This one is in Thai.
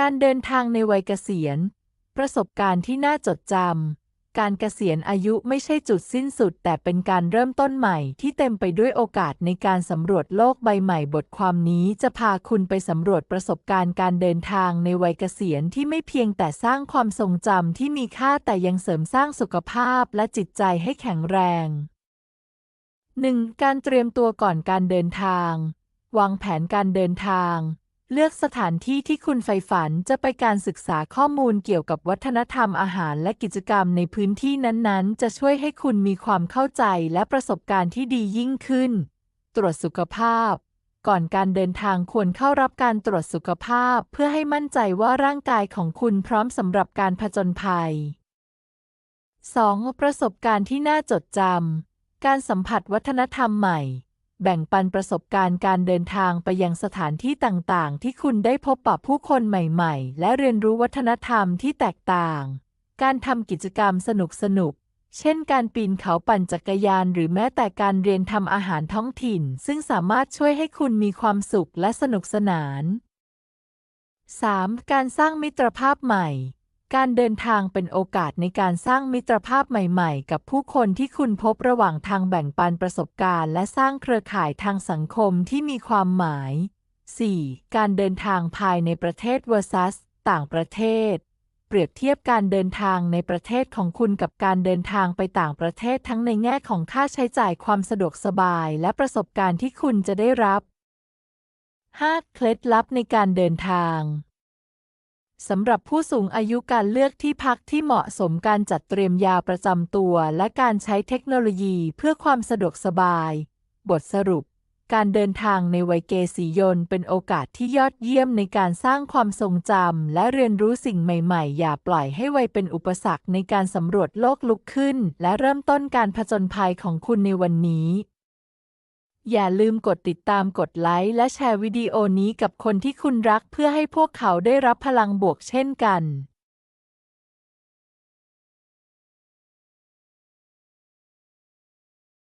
การเดินทางในวัยเกษียณ ประสบการณ์ที่น่าจดจำ การเกษียณอายุไม่ใช่จุดสิ้นสุด แต่เป็นการเริ่มต้นใหม่ที่เต็มไปด้วยโอกาสในการสำรวจโลกใบใหม่บทความนี้จะพาคุณไปสำรวจประสบการณ์การเดินทางในวัยเกษียณที่ไม่เพียงแต่สร้างความทรงจำที่มีค่าแต่ยังเสริมสร้างสุขภาพและจิตใจให้แข็งแรง 1. การเตรียมตัวก่อนการเดินทาง วางแผนการเดินทาง เลือกสถานที่ที่คุณใฝ่ฝันจะไปการศึกษาข้อมูลเกี่ยวกับวัฒนธรรมอาหารและกิจกรรมในพื้นที่นั้นๆ จะช่วยให้คุณมีความเข้าใจและประสบการณ์ที่ดียิ่งขึ้น ตรวจสุขภาพ ก่อนการเดินทางควรเข้ารับการตรวจสุขภาพ เพื่อให้มั่นใจว่าร่างกายของคุณพร้อมสำหรับการผจญภัย 2. ประสบการณ์ที่น่าจดจำการสัมผัสวัฒนธรรมใหม่ แบ่งปันประสบการณ์การเดินทางไปยังสถานที่ต่างๆ ที่คุณได้พบปะผู้คนใหม่ๆ และเรียนรู้วัฒนธรรมที่แตกต่าง การทำกิจกรรมสนุกๆเช่นการปีนเขาปั่นจักรยานหรือแม้แต่การเรียนทำอาหารท้องถิ่น ซึ่งสามารถช่วยให้คุณมีความสุขและสนุกสนาน 3. การสร้างมิตรภาพใหม่ การเดินทางเป็นโอกาสในการสร้างมิตรภาพใหม่ ๆ กับผู้คนที่คุณพบระหว่างทางแบ่งปันประสบการณ์ และสร้างเครือข่ายทางสังคมที่มีความหมาย 4. การเดินทางภายในประเทศ versus ต่างประเทศ เปรียบเทียบการเดินทางในประเทศของคุณกับการเดินทางไปต่างประเทศทั้งในแง่ของค่าใช้จ่ายความสะดวกสบาย และประสบการณ์ที่คุณจะได้รับ 5. เคล็ดลับในการเดินทาง สำหรับผู้สูงอายุการเลือกที่พักที่เหมาะสมการจัดเตรียมยาประจำตัว และการใช้เทคโนโลยีเพื่อความสะดวกสบาย บทสรุป การเดินทางในวัยเกษียณเป็นโอกาสที่ยอดเยี่ยมในการสร้างความทรงจำและเรียนรู้สิ่งใหม่ๆ อย่าปล่อยให้วัยเป็นอุปสรรคในการสำรวจโลกลุกขึ้น และเริ่มต้นการผจญภัยของคุณในวันนี้ อย่าลืมกดติดตามกดไลค์และแชร์วิดีโอนี้กับคนที่คุณรักเพื่อให้พวกเขาได้รับพลังบวกเช่นกัน